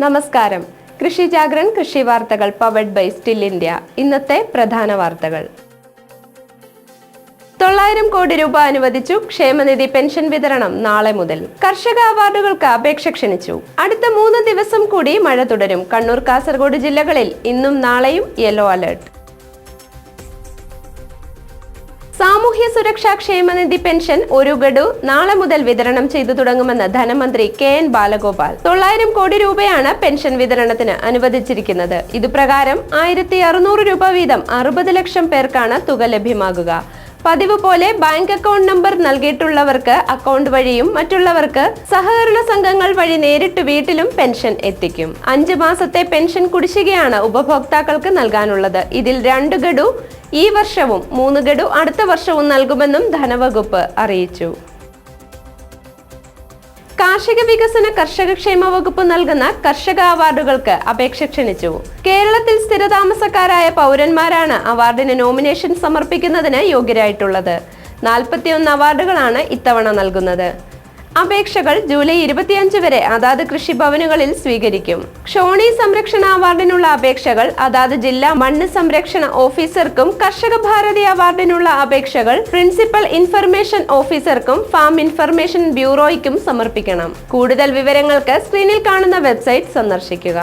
നമസ്കാരം. കൃഷി ജാഗ്രൻ കൃഷി വാർത്തകൾ പവർഡ് ബൈ സ്റ്റിൽ ഇന്ത്യ ഇന്നത്തെ പ്രധാന വാർത്തകൾ. തൊള്ളായിരം കോടി രൂപ അനുവദിച്ചു ക്ഷേമനിധി പെൻഷൻ വിതരണം നാളെ മുതൽ. കർഷക അവാർഡുകൾക്ക് അപേക്ഷ ക്ഷണിച്ചു. അടുത്ത മൂന്ന് ദിവസം കൂടി മഴ തുടരും. കണ്ണൂർ കാസർഗോഡ് ജില്ലകളിൽ ഇന്നും നാളെയും യെല്ലോ അലർട്ട് സാമൂഹ്യ സുരക്ഷാ ക്ഷേമനിധി പെൻഷൻ ഒരു ഗഡു നാളെ മുതൽ വിതരണം ചെയ്തു തുടങ്ങുമെന്ന് ധനമന്ത്രി കെ എൻ ബാലഗോപാൽ. തൊള്ളായിരം കോടി രൂപയാണ് പെൻഷൻ വിതരണത്തിന് അനുവദിച്ചിരിക്കുന്നത്. ഇതുപ്രകാരം ആയിരത്തി രൂപ വീതം അറുപത് ലക്ഷം പേർക്കാണ് തുക ലഭ്യമാകുക. പതിവ് പോലെ ബാങ്ക് അക്കൗണ്ട് നമ്പർ നൽകിയിട്ടുള്ളവർക്ക് അക്കൗണ്ട് വഴിയും മറ്റുള്ളവർക്ക് സഹകരണ സംഘങ്ങൾ വഴി നേരിട്ട് വീട്ടിലും പെൻഷൻ എത്തിക്കും. അഞ്ച് മാസത്തെ പെൻഷൻ കുടിശ്ശികയാണ് ഉപഭോക്താക്കൾക്ക് നൽകാനുള്ളത്. ഇതിൽ രണ്ട് ഗഡു ഈ വർഷവും മൂന്ന് ഗഡു അടുത്ത വർഷവും നൽകുമെന്നും ധനവകുപ്പ് അറിയിച്ചു. കാർഷിക വികസന കർഷക ക്ഷേമ വകുപ്പ് നൽകുന്ന കർഷക അവാർഡുകൾക്ക് അപേക്ഷ ക്ഷണിച്ചു. കേരളത്തിൽ സ്ഥിരതാമസക്കാരായ പൗരന്മാരാണ് അവാർഡിന് നോമിനേഷൻ സമർപ്പിക്കുന്നതിന് യോഗ്യരായിട്ടുള്ളത്. നാൽപ്പത്തിയൊന്ന് അവാർഡുകളാണ് ഇത്തവണ നൽകുന്നത്. അപേക്ഷകൾ ജൂലൈ ഇരുപത്തിയഞ്ച് വരെ അതാത് കൃഷിഭവനുകളിൽ സ്വീകരിക്കും. ക്ഷോണി സംരക്ഷണ അവാർഡിനുള്ള അപേക്ഷകൾ അതാത് ജില്ലാ മണ്ണ് സംരക്ഷണ ഓഫീസർക്കും കർഷക ഭാരതി അവാർഡിനുള്ള അപേക്ഷകൾ പ്രിൻസിപ്പൽ ഇൻഫർമേഷൻ ഓഫീസർക്കും ഫാം ഇൻഫർമേഷൻ ബ്യൂറോയ്ക്കും സമർപ്പിക്കണം. കൂടുതൽ വിവരങ്ങൾക്ക് സ്ക്രീനിൽ കാണുന്ന വെബ്സൈറ്റ് സന്ദർശിക്കുക.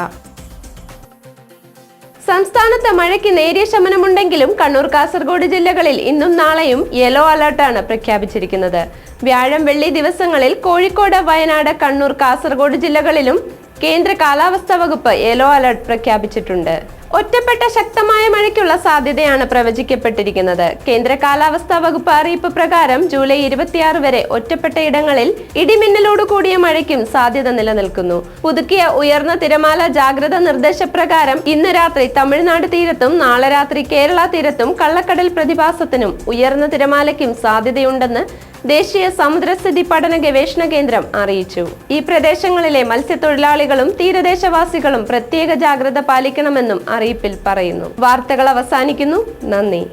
സംസ്ഥാനത്ത് മഴയ്ക്ക് നേരിയ ശമനമുണ്ടെങ്കിലും കണ്ണൂർ കാസർഗോഡ് ജില്ലകളിൽ ഇന്നും നാളെയും യെല്ലോ അലർട്ടാണ് പ്രഖ്യാപിച്ചിരിക്കുന്നത്. വ്യാഴം വെള്ളി ദിവസങ്ങളിൽ കോഴിക്കോട് വയനാട് കണ്ണൂർ കാസർഗോഡ് ജില്ലകളിലും കേന്ദ്ര കാലാവസ്ഥാ വകുപ്പ് യെല്ലോ അലർട്ട് പ്രഖ്യാപിച്ചിട്ടുണ്ട്. ഒറ്റപ്പെട്ട ശക്തമായ മഴയ്ക്കുള്ള സാധ്യതയാണ് പ്രവചിക്കപ്പെട്ടിരിക്കുന്നത്. കേന്ദ്ര കാലാവസ്ഥാ വകുപ്പ് അറിയിപ്പ് പ്രകാരം ജൂലൈ ഇരുപത്തിയാറ് വരെ ഒറ്റപ്പെട്ട ഇടങ്ങളിൽ ഇടിമിന്നലോട് കൂടിയ മഴയ്ക്കും സാധ്യത നിലനിൽക്കുന്നു. പുതുക്കിയ ഉയർന്ന തിരമാല ജാഗ്രത നിർദ്ദേശപ്രകാരം ഇന്ന് രാത്രി തമിഴ്നാട് തീരത്തും നാളെ രാത്രി കേരള തീരത്തും കള്ളക്കടൽ പ്രതിഭാസത്തിനും ഉയർന്ന തിരമാലയ്ക്കും സാധ്യതയുണ്ടെന്ന് ദേശീയ സമുദ്രസ്ഥിതി പഠന ഗവേഷണ കേന്ദ്രം അറിയിച്ചു. ഈ പ്രദേശങ്ങളിലെ മത്സ്യത്തൊഴിലാളികളും തീരദേശവാസികളും പ്രത്യേക ജാഗ്രത പാലിക്കണമെന്നും അറിയിപ്പിൽ പറയുന്നു. വാർത്തകൾ അവസാനിക്കുന്നു. നന്ദി.